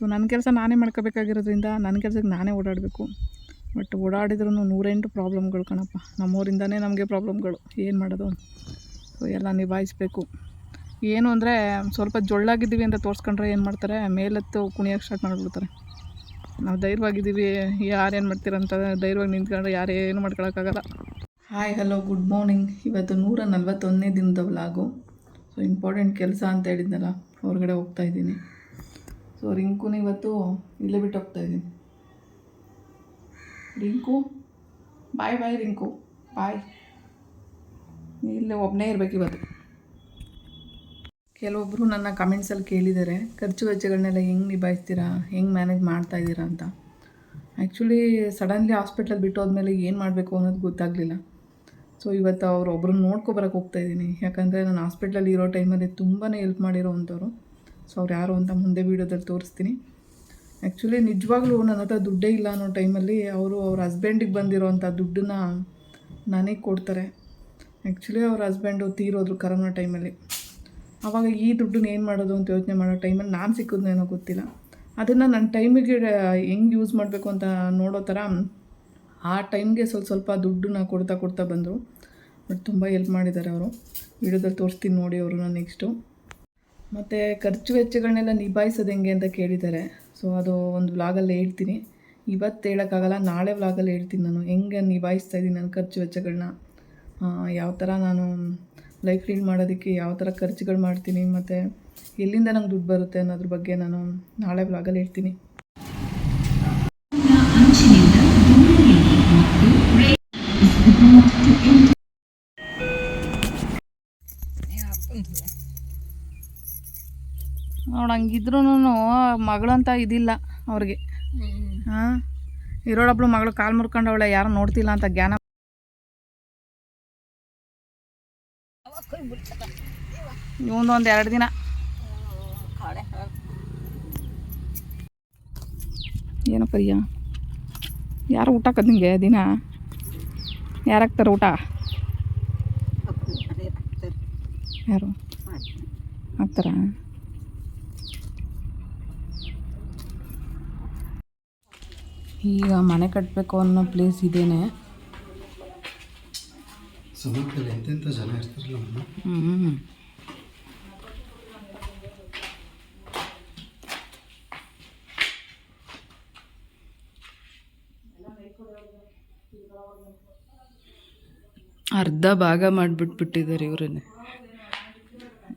So ನನ್ನ ಕೆಲಸ ನಾನೇ ಮಾಡ್ಕೋಬೇಕಾಗಿರೋದ್ರಿಂದ ನನ್ನ ಕೆಲಸಕ್ಕೆ ನಾನೇ ಓಡಾಡಬೇಕು. ಬಟ್ ಓಡಾಡಿದ್ರೂ ನೂರೆಂಟು ಪ್ರಾಬ್ಲಮ್ಗಳು ಕಣಪ್ಪ. ನಮ್ಮೂರಿಂದನೇ ನಮಗೆ ಪ್ರಾಬ್ಲಮ್ಗಳು. ಏನು ಮಾಡೋದು? ಸೊ, ಎಲ್ಲ ನಿಭಾಯಿಸ್ಬೇಕು. ಏನು ಅಂದರೆ, ಸ್ವಲ್ಪ ಜೊಳ್ಳಾಗಿದ್ದೀವಿ ಅಂತ ತೋರಿಸ್ಕೊಂಡ್ರೆ ಏನು ಮಾಡ್ತಾರೆ? ಮೇಲೆತ್ತು ಕುಣಿಯೋಕ್ಕೆ ಸ್ಟಾರ್ಟ್ ಮಾಡಿಬಿಡ್ತಾರೆ. ನಾವು ಧೈರ್ಯವಾಗಿದ್ದೀವಿ, ಯಾರೇನು ಮಾಡ್ತೀರಂತ ಧೈರ್ಯವಾಗಿ ನಿಂತ್ಕೊಂಡ್ರೆ ಯಾರೇನು ಮಾಡ್ಕೊಳಕ್ಕಾಗಲ್ಲ. ಹಾಯ್ ಹಲೋ ಗುಡ್ ಮಾರ್ನಿಂಗ್ ಇವತ್ತು ನೂರ ನಲ್ವತ್ತೊಂದನೇ ದಿನದ ವ್ಲಾಗು ಸೊ ಇಂಪಾರ್ಟೆಂಟ್ ಕೆಲಸ ಅಂತ ಹೇಳಿದ್ನಲ್ಲ, ಹೊರಗಡೆ ಹೋಗ್ತಾ ಇದ್ದೀನಿ. ಸೊ ರಿಂಕುನ ಇವತ್ತು ಇಲ್ಲೇ ಬಿಟ್ಟು ಹೋಗ್ತಾ ಇದ್ದೀನಿ ರಿಂಕು ಬಾಯ್ ಬಾಯ್ ರಿಂಕು ಬಾಯ್ ಇಲ್ಲೇ ಒಬ್ಬನೇ ಇರಬೇಕು ಇವತ್ತು. ಕೆಲವೊಬ್ಬರು ನನ್ನ ಕಮೆಂಟ್ಸಲ್ಲಿ ಕೇಳಿದ್ದಾರೆ, ಖರ್ಚು ವೆಚ್ಚಗಳನ್ನೆಲ್ಲ ಹೆಂಗೆ ನಿಭಾಯಿಸ್ತೀರಾ, ಹೆಂಗೆ ಮ್ಯಾನೇಜ್ ಮಾಡ್ತಾ ಇದ್ದೀರಾ ಅಂತ. ಆ್ಯಕ್ಚುಲಿ ಸಡನ್ಲಿ ಹಾಸ್ಪಿಟ್ಲಲ್ಲಿ ಬಿಟ್ಟು ಹೋದ್ಮೇಲೆ ಏನು ಮಾಡಬೇಕು ಅನ್ನೋದು ಗೊತ್ತಾಗಲಿಲ್ಲ. ಸೊ ಇವತ್ತು ಅವ್ರು ಒಬ್ರನ್ನ ನೋಡ್ಕೊಬರಕ್ಕೆ ಹೋಗ್ತಾ ಇದ್ದೀನಿ. ಯಾಕಂದರೆ ನಾನು ಹಾಸ್ಪಿಟ್ಲಲ್ಲಿ ಇರೋ ಟೈಮಲ್ಲಿ ತುಂಬಾ ಹೆಲ್ಪ್ ಮಾಡಿರೋ ಅಂಥವ್ರು ಸೊ ಅವ್ರು ಯಾರು ಅಂತ ಮುಂದೆ ವೀಡಿಯೋದಲ್ಲಿ ತೋರಿಸ್ತೀನಿ. ಆ್ಯಕ್ಚುಲಿ ನಿಜವಾಗ್ಲೂ ನನ್ನ ಹತ್ರ ದುಡ್ಡೇ ಇಲ್ಲ ಅನ್ನೋ ಟೈಮಲ್ಲಿ ಅವರು ಅವ್ರ ಹಸ್ಬೆಂಡಿಗೆ ಬಂದಿರೋವಂಥ ದುಡ್ಡನ್ನ ನನಗೆ ಕೊಡ್ತಾರೆ. ಆ್ಯಕ್ಚುಲಿ ಅವ್ರ ಹಸ್ಬೆಂಡು ತೀರೋದ್ರು ಕರೋನಾ ಟೈಮಲ್ಲಿ ಆವಾಗ ಈ ದುಡ್ಡನ್ನ ಏನು ಮಾಡೋದು ಅಂತ ಯೋಚನೆ ಮಾಡೋ ಟೈಮಲ್ಲಿ ನಾನು ಸಿಕ್ಕಿದ್ನೇನೋ ಗೊತ್ತಿಲ್ಲ. ಅದನ್ನು ನನ್ನ ಟೈಮಿಗೆ ಹೆಂಗೆ ಯೂಸ್ ಮಾಡಬೇಕು ಅಂತ ನೋಡೋ ಥರ ಆ ಟೈಮ್ಗೆ ಸ್ವಲ್ಪ ಸ್ವಲ್ಪ ದುಡ್ಡನ್ನ ಕೊಡ್ತಾ ಕೊಡ್ತಾ ಬಂದರು. ಬಟ್ ತುಂಬ ಹೆಲ್ಪ್ ಮಾಡಿದ್ದಾರೆ ಅವರು. ವಿಡಿಯೋದಲ್ಲಿ ತೋರಿಸ್ತೀನಿ ನೋಡಿ ಅವರು ನಾನು ನೆಕ್ಸ್ಟು ಮತ್ತು ಖರ್ಚು ವೆಚ್ಚಗಳನ್ನೆಲ್ಲ ನಿಭಾಯಿಸೋದು ಹೆಂಗೆ ಅಂತ ಕೇಳಿದ್ದಾರೆ. ಸೊ ಅದು ಒಂದು ವ್ಲಾಗಲ್ಲಿ ಹೇಳ್ತೀನಿ. ಇವತ್ತು ಹೇಳೋಕ್ಕಾಗಲ್ಲ, ನಾಳೆ ವ್ಲಾಗಲ್ಲಿ ಹೇಳ್ತೀನಿ ನಾನು. ಹೆಂಗೆ ನಿಭಾಯಿಸ್ತಾ ಇದ್ದೀನಿ ನನ್ನ ಖರ್ಚು ವೆಚ್ಚಗಳನ್ನ? ಯಾವ ಥರ ನಾನು ಲೈಫ್ ಲೀಡ್ ಮಾಡೋದಕ್ಕೆ ಯಾವ ಥರ ಖರ್ಚುಗಳು ಮಾಡ್ತೀನಿ, ಮತ್ತು ಎಲ್ಲಿಂದ ನಂಗೆ ದುಡ್ಡು ಬರುತ್ತೆ ಅನ್ನೋದ್ರ ಬಗ್ಗೆ ನಾನು ನಾಳೆ ವ್ಲಾಗಲ್ಲಿ ಹೇಳ್ತೀನಿ. ನೋಡು ಹಂಗಿದ್ರೂ ಮಗಳಂತ ಇದಿಲ್ಲ ಅವ್ರಿಗೆ. ಹಾಂ? ಇರೋಳೊಬ್ಳು ಮಗಳು ಕಾಲು ಮುರ್ಕೊಂಡವಳೆ ಯಾರು ನೋಡ್ತಿಲ್ಲ ಅಂತ ಜ್ಞಾನ ಇವಂದು ಒಂದು ಎರಡು ದಿನ. ಏನಪ್ಪ ಅಯ್ಯ ಯಾರು ಊಟ ಹಾಕೋದು ದಿನ? ಯಾರು ಹಾಕ್ತಾರೆ. ಊಟ ಯಾರು ಹಾಕ್ತಾರಾ? ಈಗ ಮನೆ ಕಟ್ಟಬೇಕು ಅನ್ನೋ ಪ್ಲೇಸ್ ಇದೇನೆ. ಸಮುದ್ರದಲ್ಲಿ ಎಂತೆಂಥ ಜನ ಇರ್ತಾರಲ್ಲ ಹ್ಞೂ ಅರ್ಧ ಭಾಗ ಮಾಡಿಬಿಟ್ಬಿಟ್ಟಿದ್ದಾರೆ ಇವ್ರೇ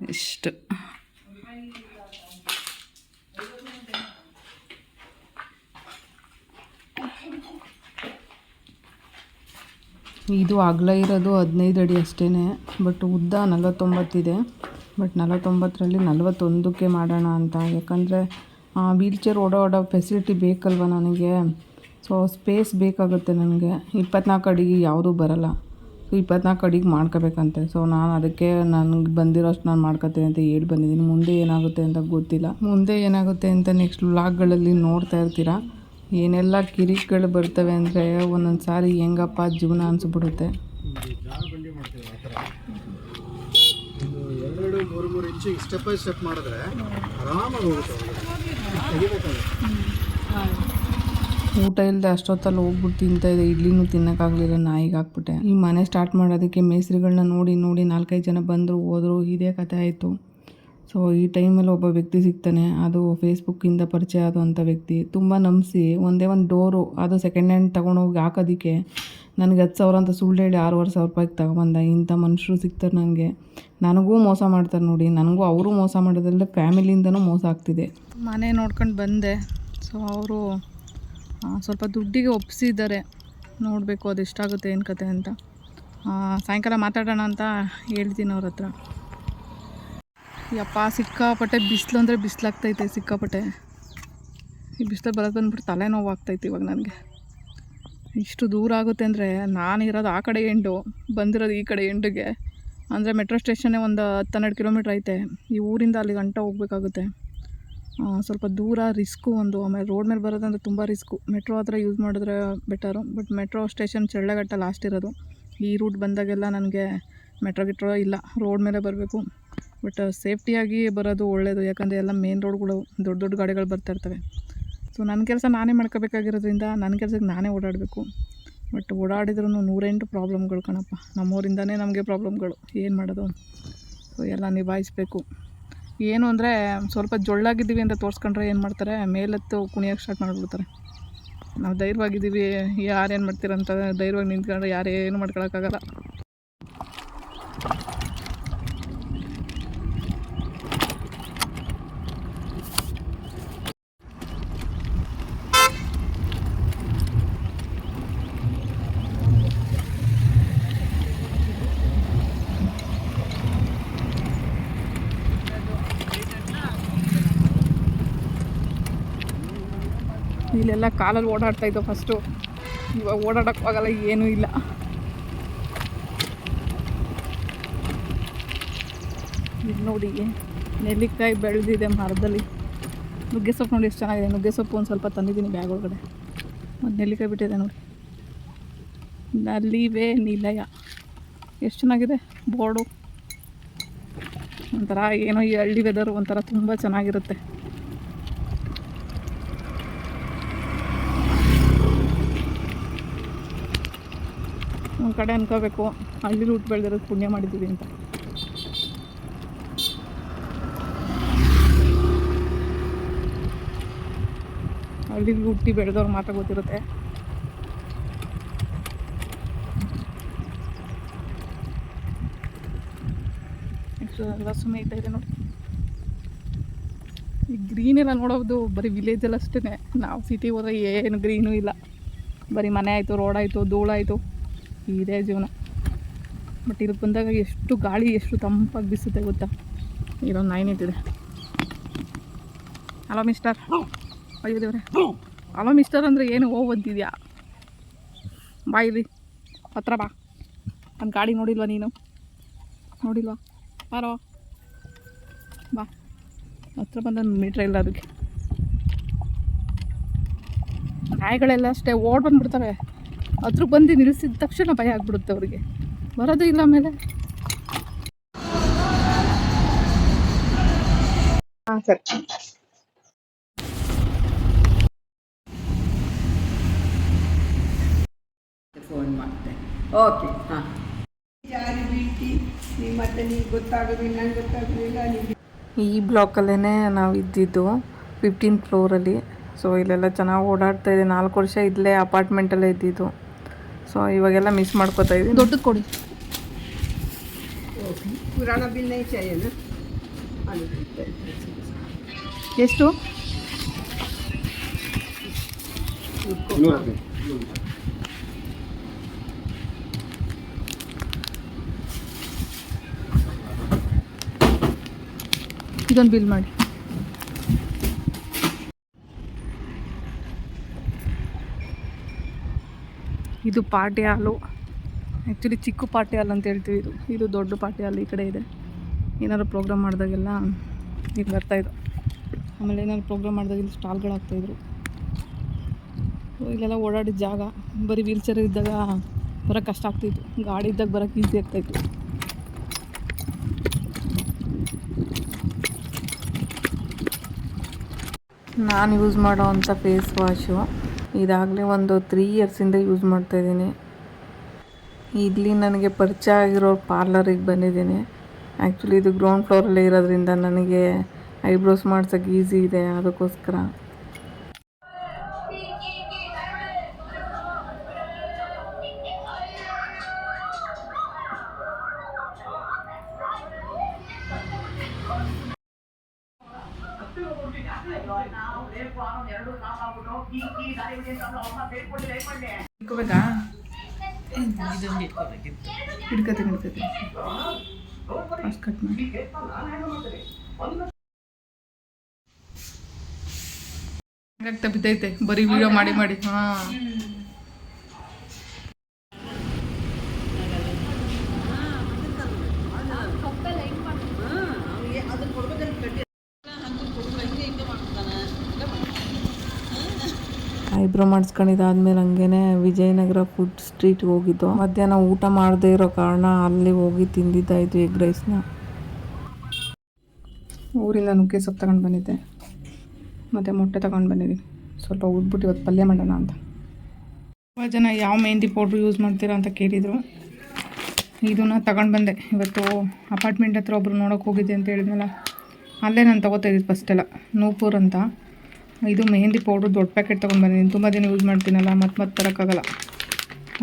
ಇಷ್ಟು. ಇದು ಅಗಲ ಇರೋದು ಹದಿನೈದು ಅಡಿ ಅಷ್ಟೇ ಬಟ್ ಉದ್ದ ನಲವತ್ತೊಂಬತ್ತಿದೆ ಬಟ್ ನಲವತ್ತೊಂಬತ್ತರಲ್ಲಿ ನಲವತ್ತೊಂದಕ್ಕೆ ಮಾಡೋಣ ಅಂತ. ಯಾಕಂದರೆ ವೀಲ್ ಚೇರ್ ಓಡಾಡೋ ಫೆಸಿಲಿಟಿ ಬೇಕಲ್ವ ನನಗೆ? ಸೊ ಸ್ಪೇಸ್ ಬೇಕಾಗುತ್ತೆ ನನಗೆ. ಇಪ್ಪತ್ನಾಲ್ಕು ಅಡಿಗೆ ಯಾವುದೂ ಬರಲ್ಲ. ಸೊ ಇಪ್ಪತ್ನಾಲ್ಕು ಅಡಿಗೆ ಮಾಡ್ಕೋಬೇಕಂತೆ. ಸೊ ನಾನು ಅದಕ್ಕೆ ನನಗೆ ಬಂದಿರೋಷ್ಟು ನಾನು ಮಾಡ್ಕೋತೀನಿ ಅಂತ ಹೇಳಿ ಬಂದಿದ್ದೀನಿ. ಮುಂದೆ ಏನಾಗುತ್ತೆ ಅಂತ ಗೊತ್ತಿಲ್ಲ. ಮುಂದೆ ಏನಾಗುತ್ತೆ ಅಂತ ನೆಕ್ಸ್ಟ್ ವ್ಲಾಗ್ಗಳಲ್ಲಿ ನೋಡ್ತಾ ಇರ್ತೀರಾ? ಏನೆಲ್ಲ ಕಿರಿಕ್ಗಳು ಬರ್ತವೆ ಅಂದರೆ ಒಂದೊಂದು ಸಾರಿ ಹೆಂಗಪ್ಪ ಜೀವನ ಅನಿಸ್ಬಿಡುತ್ತೆ. ಎರಡು ಮೂರು ಮೂರು ಇಂಚು ಸ್ಟೆಪ್ ಬೈ ಸ್ಟೆಪ್ ಮಾಡಿದ್ರೆ ಆರಾಮಾಗಿ ಹೋಗುತ್ತೆ ಊಟ ಇಲ್ಲದೆ ಅಷ್ಟೊತ್ತಲ್ಲಿ ಹೋಗ್ಬಿಟ್ಟು ತಿಂತಾ ಇದೆ ಇಡ್ಲಿನೂ ತಿನ್ನೋಕ್ಕಾಗಲಿಲ್ಲ ನಾಯಿಗೆ ಹಾಕ್ಬಿಟ್ಟೆ. ಈ ಮನೆ ಸ್ಟಾರ್ಟ್ ಮಾಡೋದಕ್ಕೆ ಮೇಸ್ರಿಗಳನ್ನ ನೋಡಿ ನೋಡಿ ನಾಲ್ಕೈದು ಜನ ಬಂದರು ಹೋದರು ಇದೇ ಕಥೆ ಆಯಿತು. ಸೊ ಈ ಟೈಮಲ್ಲಿ ಒಬ್ಬ ವ್ಯಕ್ತಿ ಸಿಗ್ತಾನೆ, ಅದು ಫೇಸ್ಬುಕ್ಕಿಂದ ಪರಿಚಯ ಆದಂಥ ವ್ಯಕ್ತಿ. ತುಂಬ ನಂಬಿಸಿ, ಒಂದೇ ಒಂದು ಡೋರು ಅದು ಸೆಕೆಂಡ್ ಹ್ಯಾಂಡ್ ತೊಗೊಂಡೋಗಿ ಹಾಕೋದಕ್ಕೆ ನನಗೆ ಹತ್ತು ಸಾವಿರ ಅಂತ ಸುಳ್ಳು ಹೇಳಿ ಆರೂವರೆ ಸಾವಿರ ರೂಪಾಯಿಗೆ ತಗೊಬಂದ. ಇಂಥ ಮನುಷ್ಯರು ಸಿಗ್ತಾರೆ ನನಗೆ. ನನಗೂ ಮೋಸ ಮಾಡ್ತಾರೆ ನೋಡಿ. ನನಗೂ ಅವರು ಮೋಸ ಮಾಡೋದ್ರಲ್ಲದೆ ಫ್ಯಾಮಿಲಿಯಿಂದನೂ ಮೋಸ ಆಗ್ತಿದೆ. ಮನೆ ನೋಡ್ಕೊಂಡು ಬಂದೆ. ಸೊ ಅವರು ಸ್ವಲ್ಪ ದುಡ್ಡಿಗೆ ಒಪ್ಪಿಸಿದ್ದಾರೆ ನೋಡಬೇಕು, ಅದು ಎಷ್ಟಾಗುತ್ತೆ, ಏನು ಕತೆ ಅಂತ. ಸಾಯಂಕಾಲ ಮಾತಾಡೋಣ ಅಂತ ಹೇಳ್ತೀನಿ ಅವ್ರ ಹತ್ರ. ಯಪ್ಪ, ಸಿಕ್ಕಾಪಟ್ಟೆ ಬಿಸಿಲು ಅಂದರೆ ಬಿಸಿಲಾಗ್ತೈತೆ, ಸಿಕ್ಕಾಪಟ್ಟೆ. ಈ ಬಿಸಿಲು ಬರೋದು ಬಂದ್ಬಿಟ್ಟು ತಲೆನೋವು ಆಗ್ತೈತೆ ಇವಾಗ ನನಗೆ. ಇಷ್ಟು ದೂರ ಆಗುತ್ತೆ ಅಂದರೆ ನಾನು ಇರೋದು ಆ ಕಡೆ ಎಂಡು, ಬಂದಿರೋದು ಈ ಕಡೆ ಎಂಡಿಗೆ. ಅಂದರೆ ಮೆಟ್ರೋ ಸ್ಟೇಷನ್ನೇ ಒಂದು ಹತ್ತು ಹನ್ನೆರಡು ಕಿಲೋಮೀಟ್ರ್ ಐತೆ. ಈ ಊರಿಂದ ಅಲ್ಲಿ ಗಂಟ ಹೋಗ್ಬೇಕಾಗುತ್ತೆ. ಸ್ವಲ್ಪ ದೂರ ರಿಸ್ಕು ಒಂದು, ಆಮೇಲೆ ರೋಡ್ ಮೇಲೆ ಬರೋದಂದ್ರೆ ತುಂಬ ರಿಸ್ಕು. ಮೆಟ್ರೋ ಹತ್ರ ಯೂಸ್ ಮಾಡಿದ್ರೆ better but metro station Challaghatta last ಇರೋದು. ಈ ರೂಟ್ ಬಂದಾಗೆಲ್ಲ ನನಗೆ ಮೆಟ್ರೋ ಗಿಟ್ರೋ ಇಲ್ಲ, ರೋಡ್ ಮೇಲೆ ಬರಬೇಕು. ಬಟ್ ಸೇಫ್ಟಿಯಾಗಿ ಬರೋದು ಒಳ್ಳೆಯದು ಯಾಕಂದರೆ ಎಲ್ಲ ಮೇನ್ ರೋಡ್ಗಳು ದೊಡ್ಡ ದೊಡ್ಡ ಗಾಡಿಗಳು ಬರ್ತಾ ಇರ್ತವೆ. ಸೊ ನನ್ನ ಕೆಲಸ ನಾನೇ ಮಾಡ್ಕೋಬೇಕಾಗಿರೋದ್ರಿಂದ ನನ್ನ ಕೆಲಸಕ್ಕೆ ನಾನೇ ಓಡಾಡಬೇಕು. ಬಟ್ ಓಡಾಡಿದ್ರೂ ನೂರೆಂಟು ಪ್ರಾಬ್ಲಮ್ಗಳು ಕಣಪ್ಪ. ನಮ್ಮೂರಿಂದನೇ ನಮಗೆ ಪ್ರಾಬ್ಲಮ್ಗಳು. ಏನು ಮಾಡೋದು? ಸೊ ಎಲ್ಲ ನಿಭಾಯಿಸ್ಬೇಕು. ಏನು ಅಂದರೆ ಸ್ವಲ್ಪ ಜೊಳ್ಳಾಗಿದ್ದೀವಿ ಅಂತ ತೋರಿಸ್ಕೊಂಡ್ರೆ ಏನು ಮಾಡ್ತಾರೆ? ಮೇಲೆತ್ತು ಕುಣಿಯೋಕ್ಕೆ ಸ್ಟಾರ್ಟ್ ಮಾಡಿಬಿಡ್ತಾರೆ. ನಾವು ಧೈರ್ಯವಾಗಿದ್ದೀವಿ. ಯಾರೇನು ಮಾಡ್ತೀರಂತ ಧೈರ್ಯವಾಗಿ ನಿಂತ್ಕೊಂಡ್ರೆ ಯಾರೇನು ಮಾಡ್ಕೊಳಕ್ಕಾಗಲ್ಲ ಇಲ್ಲೆಲ್ಲ ಕಾಲಲ್ಲಿ ಓಡಾಡ್ತಾ ಇದ್ದೋ ಫಸ್ಟು. ಇವಾಗ ಓಡಾಡೋಕ್ಕೂ ಆಗಲ್ಲ, ಏನೂ ಇಲ್ಲ. ನೋಡಿ, ನೆಲ್ಲಿಕಾಯಿ ಬೆಳೆದಿದೆ ಮರದಲ್ಲಿ. ನುಗ್ಗೆ ಸೊಪ್ಪು ನೋಡಿ ಎಷ್ಟು ಚೆನ್ನಾಗಿದೆ. ನುಗ್ಗೆ ಸೊಪ್ಪು ಒಂದು ಸ್ವಲ್ಪ ತಂದಿದ್ದೀನಿ ಬ್ಯಾಗ್ ಒಳಗಡೆ. ಮತ್ತು ನೆಲ್ಲಿಕಾಯಿ ಬಿಟ್ಟಿದೆ ನೋಡಿ. ನಲ್ಲಿವೆ ನಿಲಯ. ಎಷ್ಟು ಚೆನ್ನಾಗಿದೆ? ಬೋರ್ಡು. ಒಂಥರ ಏನೋ ಈ ಹಳ್ಳಿ ವೆದರು ಒಂಥರ ತುಂಬ ಚೆನ್ನಾಗಿರುತ್ತೆ. ಒಂದು ಕಡೆ ಅನ್ಕೋಬೇಕು. ಹಳ್ಳಿ ಊಟ ಬೆಳೆದಿರೋದು ಪುಣ್ಯ ಮಾಡಿದ್ದೀವಿ ಅಂತ. ಹಳ್ಳಿ ಹುಟ್ಟಿ ಬೆಳೆದವ್ರು ಮಾತ್ರ ಗೊತ್ತಿರುತ್ತೆ. ಎಲ್ಲ ಸುಮ್ಮನೆ ಇದೆ ನೋಡಿ. ಈ ಗ್ರೀನ್ ಎಲ್ಲ ನೋಡೋದು ಬರೀ ವಿಲೇಜಲ್ಲಿ ಅಷ್ಟೇ ನಾವು ಸಿಟಿ ಹೋದ್ರೆ ಏನು ಗ್ರೀನು ಇಲ್ಲ. ಬರೀ ಮನೆ ಆಯಿತು ರೋಡ್ ಆಯಿತು, ಧೂಳಾಯಿತು. ಇದೇ ಜೀವನ. ಬಟ್ ಇದಕ್ಕೆ ಬಂದಾಗ ಎಷ್ಟು ಗಾಳಿ, ಎಷ್ಟು ತಂಪಾಗಿ ಬೀಸುತ್ತೆ ಗೊತ್ತಾ? ಇರೋ ನಾಯಿ ನಿಂತಿದೆ ಹಲೋ ಮಿಸ್ಟರ್ ಅಯ್ಯೋ ದೇವ್ರೆ. ಹಲೋ ಮಿಸ್ಟರ್ ಅಂದರೆ ಏನು? ಹೋಗಿ ಬಂದಿದ್ಯಾ ಬಾ ಇಲ್ಲಿ. ಹತ್ರ ಬಾ. ನನ್ನ ಗಾಡಿ ನೋಡಿಲ್ವಾ ನೀನು? ನೋಡಿಲ್ವಾ? ಬಾರೋ. ಬಾ. ಹತ್ರ ಬಂದ ಮೀಟ್ರ್ ಇಲ್ಲ ಅದಕ್ಕೆ. ನಾಯಿಗಳೆಲ್ಲ ಅಷ್ಟೇ ಓಡ್ ಬಂದ್ಬಿಡ್ತವೆ. ಹತ್ರ ಬಂದು ನಿಲ್ಲಿಸಿದ ತಕ್ಷಣ ಭಯ ಆಗ್ಬಿಡುತ್ತೆ ಅವ್ರಿಗೆ. ಬರೋದು ಇಲ್ಲ ಆಮೇಲೆ. ಹಾಂ ಸರ್. ಫೋನ್ ಓಕೆ ಹಾಂ. ಜಾರಿ ಬೀಳ್ತಿ ನೀ ಮತ್ತೆ ನೀನು ಗೊತ್ತಾಗೋದಿಲ್ಲ ನಂಗೆ ಗೊತ್ತಾಗೋದಿಲ್ಲ ನಿಮಗೆ ಈ ಬ್ಲಾಕಲ್ಲೇ ನಾವು ಇದ್ದಿದ್ದು ಫಿಫ್ಟೀನ್ ಫ್ಲೋರಲ್ಲಿ. ಸೊ ಇಲ್ಲೆಲ್ಲ ಚೆನ್ನಾಗಿ ಓಡಾಡ್ತಾ ಇದೆ. ನಾಲ್ಕು ವರ್ಷ ಇಲ್ಲೇ ಅಪಾರ್ಟ್ಮೆಂಟಲ್ಲೇ ಇದ್ದಿದ್ದು. ಸೊ ಇವಾಗೆಲ್ಲ ಮಿಸ್ ಮಾಡ್ಕೋತಾ ಇದ್ದೀನಿ ದೊಡ್ಡದು ಕೊಡಿ. ಎಷ್ಟು? ಇದೊಂದು ಬಿಲ್ ಮಾಡಿ. ಇದು ಪಾರ್ಟಿ ಹಾಲು. ಆ್ಯಕ್ಚುಲಿ ಚಿಕ್ಕ ಪಾರ್ಟಿ ಹಾಲು ಅಂತ ಹೇಳ್ತೀವಿ ಇದು. ಇದು ದೊಡ್ಡ ಪಾರ್ಟಿ ಹಾಲು ಈ ಕಡೆ ಇದೆ. ಏನಾದ್ರು ಪ್ರೋಗ್ರಾಮ್ ಮಾಡಿದಾಗೆಲ್ಲ ಈಗ ಬರ್ತಾಯಿದ್ರು ಆಮೇಲೆ ಏನಾದ್ರು ಪ್ರೋಗ್ರಾಮ್ ಮಾಡಿದಾಗ ಇಲ್ಲಿ ಸ್ಟಾಲ್ಗಳು ಹಾಕ್ತಾಯಿದ್ರು ಇಲ್ಲೆಲ್ಲ ಓಡಾಡಿದ ಜಾಗ, ಬರೀ ವೀಲ್ ಚೇರ್ ಇದ್ದಾಗ ಬರೋಕ್ಕೆ ಕಷ್ಟ ಆಗ್ತಿತ್ತು ಗಾಡಿ ಇದ್ದಾಗ ಬರೋಕ್ಕೆ ಈಸಿ ಆಗ್ತಾಯಿತ್ತು ನಾನು ಯೂಸ್ ಮಾಡೋ ಅಂಥ ಫೇಸ್ ವಾಶು ಇದಾಗಲೇ ಒಂದು ತ್ರೀ ಇಯರ್ಸಿಂದ ಯೂಸ್ ಮಾಡ್ತಾಯಿದ್ದೀನಿ ಇಲ್ಲಿ ನನಗೆ ಪರಿಚಯ ಆಗಿರೋ ಪಾರ್ಲರಿಗೆ ಬಂದಿದ್ದೀನಿ. ಆ್ಯಕ್ಚುಲಿ ಇದು ಗ್ರೌಂಡ್ ಫ್ಲೋರಲ್ಲೇ ಇರೋದ್ರಿಂದ ನನಗೆ ಐಬ್ರೋಸ್ ಮಾಡ್ಸೋಕ್ಕೆ ಈಸಿ ಇದೆ ಅದಕ್ಕೋಸ್ಕರ. ಇಟ್ಕೋಬೇಕಾ? ಹಿಡ್ಕತೀನಿ ಹಿಡ್ಕತೀನಿ ಅಷ್ಟು ಕಟ್ ಮಾಡಿ. ಹಂಗಾಗ್ತಾ ಬಿದ್ದೈತೆ. ಬರೀ ವಿಡಿಯೋ ಮಾಡಿ ಮಾಡಿ. ಹಾಂ. ಐಬ್ರೋ ಮಾಡಿಸ್ಕೊಂಡಿದ್ದಾದ್ಮೇಲೆ ಹಂಗೇನೆ ವಿಜಯನಗರ ಫುಡ್ ಸ್ಟ್ರೀಟ್ಗೆ ಹೋಗಿದ್ದು. ಮಧ್ಯಾಹ್ನ ಊಟ ಮಾಡದೇ ಇರೋ ಕಾರಣ ಅಲ್ಲಿ ಹೋಗಿ ತಿಂದಿದ್ದಾಯಿತು ಎಗ್ ರೈಸ್ನ ಊರಿಂದ ನುಗ್ಗೆ ಸೊಪ್ಪು ತಗೊಂಡು ಬಂದಿದ್ದೆ. ಮತ್ತು ಮೊಟ್ಟೆ ತಗೊಂಡು ಬಂದಿದ್ದೀನಿ ಸ್ವಲ್ಪ ಉದ್ಬಿಟ್ಟು ಇವತ್ತು ಪಲ್ಯ ಮಾಡೋಣ ಅಂತ. ತುಂಬ ಜನ ಯಾವ ಮೆಹಂದಿ ಪೌಡ್ರ್ ಯೂಸ್ ಮಾಡ್ತೀರಾ ಅಂತ ಕೇಳಿದರು. ಇದನ್ನ ತಗೊಂಡು ಬಂದೆ. ಇವತ್ತು ಅಪಾರ್ಟ್ಮೆಂಟ್ ಹತ್ರ ಒಬ್ರು ನೋಡೋಕೆ ಹೋಗಿದ್ದೆ ಅಂತ ಹೇಳಿದ್ನಲ್ಲ. ಅಲ್ಲೇ ನಾನು ತೊಗೋತಾ ಇದ್ದೀನಿ ಫಸ್ಟೆಲ್ಲ ನೂಪೂರ್ ಅಂತ. ಇದು ಮೆಹಂದಿ ಪೌಡ್ರ್, ದೊಡ್ಡ ಪ್ಯಾಕೆಟ್ ತೊಗೊಂಡು ಬಂದಿದ್ದೀನಿ. ತುಂಬ ದಿನ ಯೂಸ್ ಮಾಡ್ತೀನಲ್ಲ, ಮತ್ತೆ ಮತ್ತೆ ತರೋಕ್ಕಾಗಲ್ಲ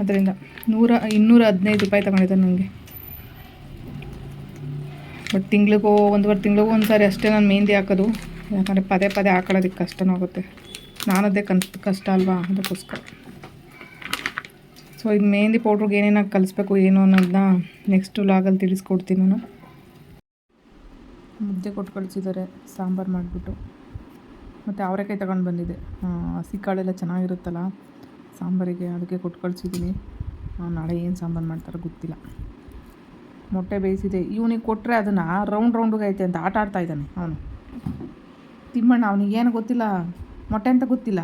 ಅದರಿಂದ ನೂರ, ಇನ್ನೂರ ಹದಿನೈದು ರೂಪಾಯಿ ತಗೊಂಡಿದ್ದೆ ನನಗೆ ಬಟ್ ತಿಂಗ್ಳಿಗೂ, ಒಂದುವರೆ ತಿಂಗಳಿಗೂ ಒಂದು ಸಾರಿ ಅಷ್ಟೇ ನಾನು ಮೆಹಂದಿ ಹಾಕೋದು. ಯಾಕಂದರೆ ಪದೇ ಪದೇ ಹಾಕೊಳ್ಳೋದಕ್ಕೆ ಕಷ್ಟನೂ ಆಗುತ್ತೆ. ನಾನದೇ ಕನ್, ಕಷ್ಟ ಅಲ್ವಾ? ಅದಕ್ಕೋಸ್ಕರ. ಸೊ ಇದು ಮೆಹಂದಿ ಪೌಡ್ರಿಗೆ ಏನೇನಾಗಿ ಕಲಿಸ್ಬೇಕು, ಏನು ಅನ್ನೋದನ್ನ ನೆಕ್ಸ್ಟ್ ಲಾಗಲ್ಲಿ ತಿಳಿಸ್ಕೊಡ್ತೀನಿ ನಾನು. ಮುದ್ದೆ ಕೊಟ್ಟು ಕಳಿಸಿದ್ದಾರೆ ಸಾಂಬಾರು ಮಾಡಿಬಿಟ್ಟು. ಮತ್ತು ಅವರೆಕಾಯಿ ತಗೊಂಡು ಬಂದಿದ್ದೆ. ಆ, ಹಸಿ ಕಾಳೆಲ್ಲ ಚೆನ್ನಾಗಿರುತ್ತಲ್ಲ ಸಾಂಬಾರಿಗೆ ಅದಕ್ಕೆ ಕೊಟ್ಟು ಕಳಿಸಿದ್ದೀನಿ ನಾಳೆ ಏನು ಸಾಂಬಾರು ಮಾಡ್ತಾರೋ ಗೊತ್ತಿಲ್ಲ. ಮೊಟ್ಟೆ ಬೇಯಿಸಿದೆ. ಇವನಿಗೆ ಕೊಟ್ಟರೆ ಅದನ್ನು ರೌಂಡ್ ರೌಂಡಿಗೆ ಐತೆ ಅಂತ ಆಟ ಆಡ್ತಾ ಇದ್ದಾನೆ ಅವನು. ತಿಮ್ಮಣ್ಣ ಅವನಿಗೆ ಏನು ಗೊತ್ತಿಲ್ಲ. ಮೊಟ್ಟೆ ಅಂತ ಗೊತ್ತಿಲ್ಲ.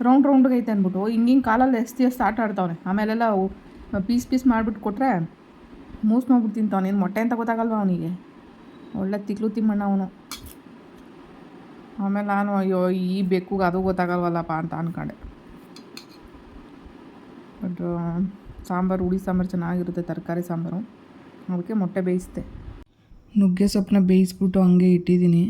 ರೌಂಡ್ ರೌಂಡಿಗೆ ಐತೆ ಅಂದ್ಬಿಟ್ಟು ಹಿಂಗೆ ಹಿಂಗೆ ಕಾಲಲ್ಲಿ ಎಸ್ತಿ ಎಸ್ತಿ ಆಟ ಆಡ್ತಾವನೆ. ಆಮೇಲೆಲ್ಲ ಪೀಸ್ ಪೀಸ್ ಮಾಡಿಬಿಟ್ಟು ಕೊಟ್ಟರೆ ಮೂಸ್ ಮಾಡ್ಬಿಟ್ಟು ತಿಂತಾವನೇನು ಮೊಟ್ಟೆ ಅಂತ ಗೊತ್ತಾಗಲ್ವ ಅವನಿಗೆ? ಒಳ್ಳೆ ತಿಕ್ಲು ತಿಮ್ಮಣ್ಣ ಅವನು. ಆಮೇಲೆ ನಾನು, ಅಯ್ಯೋ, ಈ ಬೆಕ್ಕುಗೆ ಅದು ಗೊತ್ತಾಗಲ್ವಲ್ಲಪ್ಪ ಅಂತ ಅನ್ಕೊಂಡೆ. ಬಟ್ ಸಾಂಬಾರು, ಹುಳಿ ಸಾಂಬಾರು ಚೆನ್ನಾಗಿರುತ್ತೆ, ತರಕಾರಿ ಸಾಂಬಾರು. ಅದಕ್ಕೆ ಮೊಟ್ಟೆ ಬೇಯಿಸಿದೆ. ನುಗ್ಗೆ ಸೊಪ್ಪನ್ನ ಬೇಯಿಸ್ಬಿಟ್ಟು ಹಂಗೆ ಇಟ್ಟಿದ್ದೀನಿ.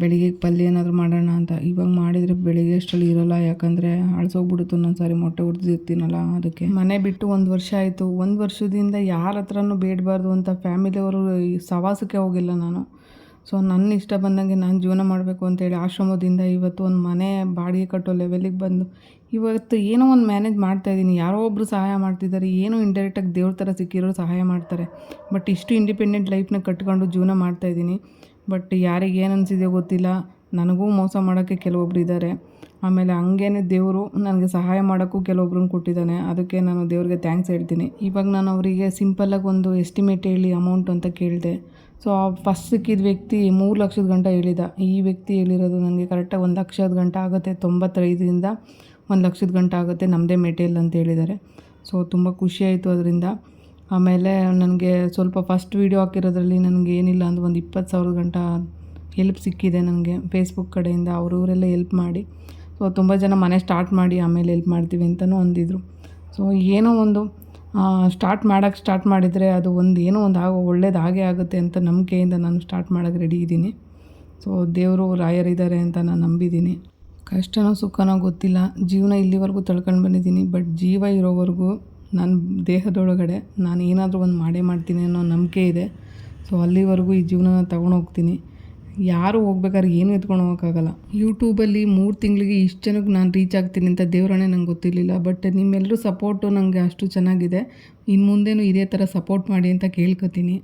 ಬೆಳಿಗ್ಗೆ ಪಲ್ಯ ಏನಾದರೂ ಮಾಡೋಣ ಅಂತ. ಇವಾಗ ಮಾಡಿದರೆ ಬೆಳಿಗ್ಗೆ ಅಷ್ಟರಲ್ಲಿ ಇರೋಲ್ಲ, ಯಾಕಂದರೆ ಅಳಿಸೋಗ್ಬಿಡುತ್ತೆ ಒಂದೊಂದು ಸಾರಿ ಮೊಟ್ಟೆ ಹೊಡೆದಿರ್ತೀನಲ್ಲ ಅದಕ್ಕೆ. ಮನೆ ಬಿಟ್ಟು ಒಂದು ವರ್ಷ ಆಯಿತು. ಒಂದು ವರ್ಷದಿಂದ ಯಾರ ಹತ್ರನೂ ಬೇಡಬಾರ್ದು ಅಂತ ಫ್ಯಾಮಿಲಿಯವರು ಸವಾಸಕ್ಕೆ ಹೋಗಿಲ್ಲ ನಾನು. ಸೊ ನನ್ನ ಇಷ್ಟ ಬಂದಂಗೆ ನಾನು ಜೀವನ ಮಾಡಬೇಕು ಅಂತೇಳಿ ಆಶ್ರಮದಿಂದ ಇವತ್ತು ಒಂದು ಮನೆ ಬಾಡಿಗೆ ಕಟ್ಟೋ ಲೆವೆಲಿಗೆ ಬಂದು, ಇವತ್ತು ಏನೋ ಒಂದು ಮ್ಯಾನೇಜ್ ಮಾಡ್ತಾ ಇದ್ದೀನಿ. ಯಾರೋ ಒಬ್ಬರು ಸಹಾಯ ಮಾಡ್ತಿದ್ದಾರೆ. ಏನೋ ಇಂಡೈರೆಕ್ಟಾಗಿ ದೇವ್ರ ಥರ ಸಿಕ್ಕಿರೋರು ಸಹಾಯ ಮಾಡ್ತಾರೆ. ಬಟ್ ಇಷ್ಟು ಇಂಡಿಪೆಂಡೆಂಟ್ ಲೈಫ್ನ ಕಟ್ಕೊಂಡು ಜೀವನ ಮಾಡ್ತಾಯಿದ್ದೀನಿ ಬಟ್ ಯಾರಿಗೆ ಏನು ಗೊತ್ತಿಲ್ಲ. ನನಗೂ ಮೋಸ ಮಾಡೋಕ್ಕೆ ಕೆಲವೊಬ್ರು ಇದ್ದಾರೆ. ಆಮೇಲೆ ಹಂಗೇನೆ ದೇವರು ನನಗೆ ಸಹಾಯ ಮಾಡೋಕ್ಕೂ ಕೆಲವೊಬ್ರನ್ನ ಕೊಟ್ಟಿದ್ದಾನೆ. ಅದಕ್ಕೆ ನಾನು ದೇವ್ರಿಗೆ ಥ್ಯಾಂಕ್ಸ್ ಹೇಳ್ತೀನಿ. ಇವಾಗ ನಾನು ಅವರಿಗೆ ಸಿಂಪಲ್ಲಾಗಿ ಒಂದು ಎಸ್ಟಿಮೇಟ್ ಹೇಳಿ ಅಮೌಂಟ್ ಅಂತ ಕೇಳಿದೆ. ಸೊ ಆ ಫಸ್ಟ್ ಸಿಕ್ಕಿದ ವ್ಯಕ್ತಿ ಮೂರು ಲಕ್ಷದ ಗಂಟ ಹೇಳಿದ. ಈ ವ್ಯಕ್ತಿ ಹೇಳಿರೋದು ನನಗೆ ಕರೆಕ್ಟಾಗಿ ಒಂದು ಲಕ್ಷದ ಗಂಟ ಆಗುತ್ತೆ, ತೊಂಬತ್ತೈದರಿಂದ ಒಂದು ಲಕ್ಷದ ಗಂಟ ಆಗುತ್ತೆ ನಮ್ಮದೇ ಮೆಟೀರಿಯಲ್ ಅಂತ ಹೇಳಿದ್ದಾರೆ. ಸೊ ತುಂಬ ಖುಷಿ ಆಯಿತು ಅದರಿಂದ. ಆಮೇಲೆ ನನಗೆ ಸ್ವಲ್ಪ ಫಸ್ಟ್ ವೀಡಿಯೋ ಹಾಕಿರೋದ್ರಲ್ಲಿ ನನಗೆ ಏನಿಲ್ಲ ಅಂದ್ರೆ ಒಂದು ಇಪ್ಪತ್ತು ಸಾವಿರ ಗಂಟ ಹೆಲ್ಪ್ ಸಿಕ್ಕಿದೆ ನನಗೆ ಫೇಸ್ಬುಕ್ ಕಡೆಯಿಂದ ಅವರವರೆಲ್ಲ ಹೆಲ್ಪ್ ಮಾಡಿ. ಸೊ ತುಂಬ ಜನ ಮನೆ ಸ್ಟಾರ್ಟ್ ಮಾಡಿ ಆಮೇಲೆ ಹೆಲ್ಪ್ ಮಾಡ್ತೀವಿ ಅಂತಲೂ ಅಂದಿದ್ರು. ಸೊ ಏನೋ ಒಂದು ಸ್ಟಾರ್ಟ್ ಮಾಡೋಕ್ಕೆ ಸ್ಟಾರ್ಟ್ ಮಾಡಿದರೆ ಅದು ಒಂದು ಏನೋ ಒಂದು ಆಗೋ ಒಳ್ಳೇದು ಹಾಗೆ ಆಗುತ್ತೆ ಅಂತ ನಂಬಿಕೆಯಿಂದ ನಾನು ಸ್ಟಾರ್ಟ್ ಮಾಡೋಕ್ಕೆ ರೆಡಿ ಇದ್ದೀನಿ. ಸೊ ದೇವರು ರಾಯರಿದ್ದಾರೆ ಅಂತ ನಾನು ನಂಬಿದ್ದೀನಿ. ಕಷ್ಟನೋ ಸುಖನೋ ಗೊತ್ತಿಲ್ಲ. ಜೀವನ ಇಲ್ಲಿವರೆಗೂ ತಳ್ಕೊಂಡು ಬಂದಿದ್ದೀನಿ. ಬಟ್ ಜೀವ ಇರೋವರೆಗೂ ನನ್ನ ದೇಹದೊಳಗಡೆ ನಾನು ಏನಾದರೂ ಒಂದು ಮಾಡೇ ಮಾಡ್ತೀನಿ ಅನ್ನೋ ನಂಬಿಕೆ ಇದೆ. ಸೊ ಅಲ್ಲಿವರೆಗೂ ಈ ಜೀವನನ ತಗೊಂಡು ಹೋಗ್ತೀನಿ. ಯಾರು ಹೋಗ್ಬೇಕಾದ್ರೆ ಏನು ಎತ್ಕೊಂಡು ಹೋಗೋಕ್ಕಾಗಲ್ಲ. ಯೂಟ್ಯೂಬಲ್ಲಿ ಮೂರು ತಿಂಗಳಿಗೆ ಇಷ್ಟು ಜನಕ್ಕೆ ನಾನು ರೀಚ್ ಆಗ್ತೀನಿ ಅಂತ ದೇವರಣೆ ನಂಗೆ ಗೊತ್ತಿರಲಿಲ್ಲ. ಬಟ್ ನಿಮ್ಮೆಲ್ಲರೂ ಸಪೋರ್ಟು ನನಗೆ ಅಷ್ಟು ಚೆನ್ನಾಗಿದೆ. ಇನ್ನು ಮುಂದೆನೂ ಇದೇ ಥರ ಸಪೋರ್ಟ್ ಮಾಡಿ ಅಂತ ಕೇಳ್ಕೊತೀನಿ.